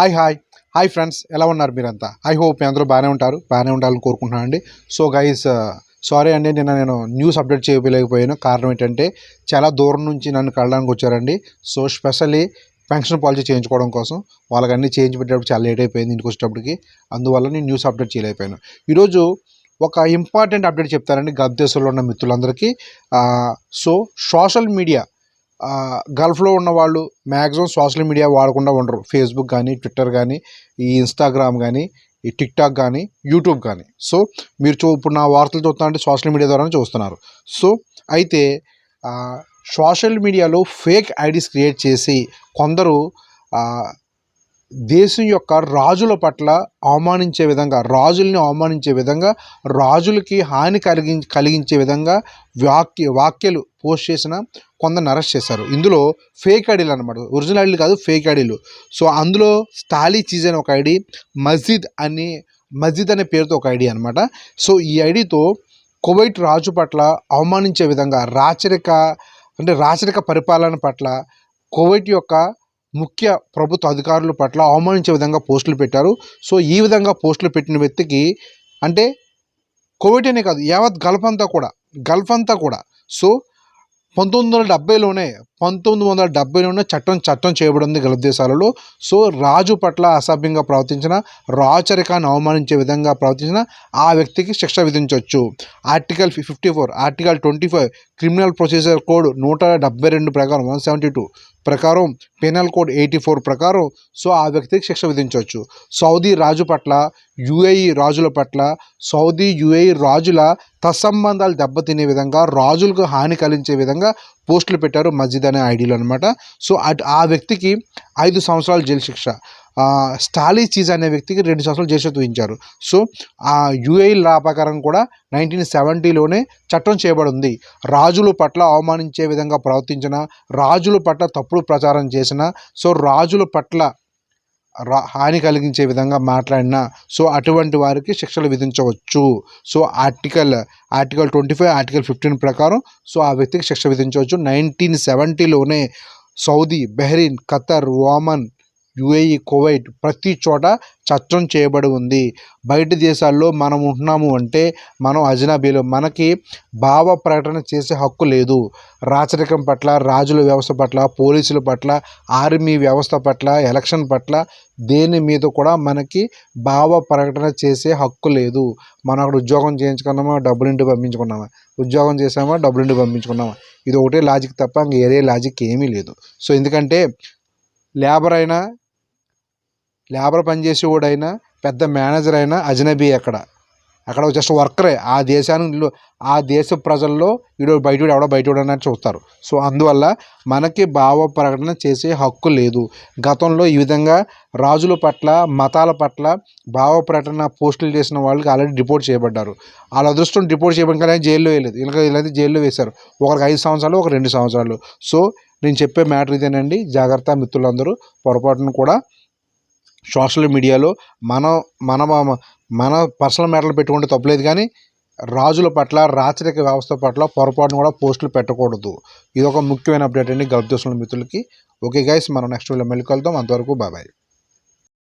Hi hi. Hi friends ఎలా ఉన్నారు మీరంతా? ఐ హోప్ మీ అందరూ బాగానే ఉంటారు. బాగానే ఉండాలని కోరుకుంటున్నాను అండి సో గైస్ సారీ uh, అండి నిన్న నేను న్యూస్ అప్డేట్ చేయలేకపోయాను. కారణం ఏంటంటే చాలా దూరం నుంచి నన్ను కలడానికి వచ్చారండి. సో స్పెషల్లీ పెన్షన్ పాలసీ చేయించుకోవడం కోసం వాళ్ళకి అన్ని చేయించి పెట్టేటప్పుడు చాలా లేట్ అయిపోయింది ఇంటికి వచ్చేటప్పటికి. అందువల్ల నేను న్యూస్ అప్డేట్ చేయలేకపోయాను. ఈరోజు ఒక ఇంపార్టెంట్ అప్డేట్ చెప్తారండి గద్దేశంలో ఉన్న మిత్రులందరికీ. సో సోషల్ మీడియా గల్ఫ్లో ఉన్న వాళ్ళు మ్యాక్సిమం సోషల్ మీడియా వాడకుండా ఉండరు. ఫేస్బుక్ కానీ ట్విట్టర్ కానీ ఈ ఇన్స్టాగ్రామ్ కానీ ఈ టిక్టాక్ కానీ యూట్యూబ్ కానీ సో మీరు చూ ఇప్పుడు నా వార్తలు చూస్తున్నారంటే సోషల్ మీడియా ద్వారానే చూస్తున్నారు. సో అయితే సోషల్ మీడియాలో ఫేక్ ఐడీస్ క్రియేట్ చేసి కొందరు దేశం యొక్క రాజుల పట్ల అవమానించే విధంగా రాజుల్ని అవమానించే విధంగా రాజులకి హాని కలిగి కలిగించే విధంగా వాక్య వాక్యాలు పోస్ట్ చేసిన కొందరిని అరెస్ట్ చేశారు. ఇందులో ఫేక్ ఐడీలు అనమాట ఒరిజినల్ ఐడీలు కాదు ఫేక్ ఐడీలు సో అందులో స్టాలీ చీజ్ అనే ఒక ఐడి మస్జిద్ అని మస్జిద్ అనే పేరుతో ఒక ఐడి అనమాట సో ఈ ఐడితో కువైట్ రాజు పట్ల అవమానించే విధంగా రాచరిక అంటే రాచరిక పరిపాలన పట్ల కువైట్ యొక్క ముఖ్య ప్రభుత్వ అధికారుల పట్ల అవమానించే విధంగా పోస్టులు పెట్టారు. సో ఈ విధంగా పోస్టులు పెట్టిన వ్యక్తికి అంటే కోవిడ్ అనే కాదు యావత్ గల్ఫ్ అంతా కూడా గల్ఫ్ అంతా కూడా. సో పంతొమ్మిది వందల డెబ్బైలోనే పంతొమ్మిది వందల డెబ్బైలోనే చట్టం చట్టం చేయబడింది గల్ఫ్ దేశాలలో సో రాజు పట్ల అసభ్యంగా ప్రవర్తించిన రాచరికాన్ని అవమానించే విధంగా ప్రవర్తించిన ఆ వ్యక్తికి శిక్ష విధించవచ్చు article fifty four article twenty five criminal procedure code నూట డెబ్బై రెండు ప్రకారం వన్ సెవెంటీ టూ ప్రకారం పెనల్ కోడ్ ఎయిటీ ఫోర్ ప్రకారం సో ఆ వ్యక్తికి శిక్ష విధించవచ్చు సౌదీ రాజు పట్ల యుఏఈ రాజుల పట్ల సౌదీ యుఏఈ రాజుల తత్సంబంధాలు దెబ్బతినే విధంగా రాజులకు హాని కలిగించే విధంగా పోస్టులు పెట్టారు మస్జిద్ అనే ఐడిలో అనమాట సో అటు ఆ వ్యక్తికి ఐదు సంవత్సరాలు జైలు శిక్ష. స్టాలీ చీజ్ అనే వ్యక్తికి రెండు సంవత్సరాలు జైలు శిక్ష విధించారు. సో ఆ యుఏఈ లా ప్రకారం కూడా నైన్టీన్ సెవెంటీలోనే చట్టం చేయబడింది. రాజుల పట్ల అవమానించే విధంగా ప్రవర్తించిన రాజుల పట్ల తప్పుడు ప్రచారం చేసిన సో రాజుల పట్ల హాని కలిగించే విధంగా మాట్లాడిన సో అటువంటి వారికి శిక్షలు విధించవచ్చు. So article article twenty five article fifteen ప్రకారం సో ఆ వ్యక్తికి శిక్ష విధించవచ్చు. Nineteen సెవెంటీలోనే Saudi Bahrain Qatar Oman UAE Kuwait ప్రతి చోట చట్టం చేయబడి ఉంది. బయట దేశాల్లో మనం ఉంటున్నాము అంటే మనం అజనాబీలో మనకి భావ ప్రకటన చేసే హక్కు లేదు. రాచరికం పట్ల రాజుల వ్యవస్థ పట్ల పోలీసుల పట్ల ఆర్మీ వ్యవస్థ పట్ల ఎలక్షన్ పట్ల దేని మీద కూడా మనకి భావ ప్రకటన చేసే హక్కు లేదు. మనం అక్కడ ఉద్యోగం చేయించుకున్నామా? డబ్బులు ఇంటి పంపించుకున్నామా? ఉద్యోగం చేసామా డబ్బులు ఇంటి పంపించుకున్నామా? ఇది ఒకటే లాజిక్ తప్ప ఇంక ఏరే లాజిక్ ఏమీ లేదు. సో ఎందుకంటే లేబర్ అయినా లేబర్ పనిచేసేవాడైనా పెద్ద మేనేజర్ అయినా అజనబీ అక్కడ అక్కడ జస్ట్ వర్కరే. ఆ దేశానికి ఆ దేశ ప్రజల్లో వీడు బయటోడు ఎవడో బయటోడు అన్నట్టు చూస్తారు. సో అందువల్ల మనకి భావ ప్రకటన చేసే హక్కు లేదు. గతంలో ఈ విధంగా రాజుల పట్ల మతాల పట్ల భావ ప్రకటన పోస్టులు చేసిన వాళ్ళకి ఆల్రెడీ రిపోర్ట్ చేయబడ్డారు. వాళ్ళ అదృష్టం రిపోర్ట్ చేయడం కానీ జైల్లో వేయలేదు. వీళ్ళకి ఇలాంటి జైల్లో వేశారు ఒకరికి ఐదు సంవత్సరాలు ఒక రెండు సంవత్సరాలు. సో నేను చెప్పే మ్యాటర్ ఇదేనండి. జాగ్రత్త మిత్రులందరూ పొరపాటును కూడా సోషల్ మీడియాలో మన మన మన పర్సనల్ మ్యాటర్లు పెట్టుకుంటే తప్పలేదు కానీ రాజుల పట్ల రాచరిక వ్యవస్థ పట్ల పొరపాటును కూడా పోస్టులు పెట్టకూడదు. ఇది ఒక ముఖ్యమైన అప్డేట్ అండి గల్ఫ్ దేశంలో మిత్రులకి. ఓకే గైస్ మనం నెక్స్ట్ వీడియో మళ్ళీ కలుద్దాం. అంతవరకు బాబాయ్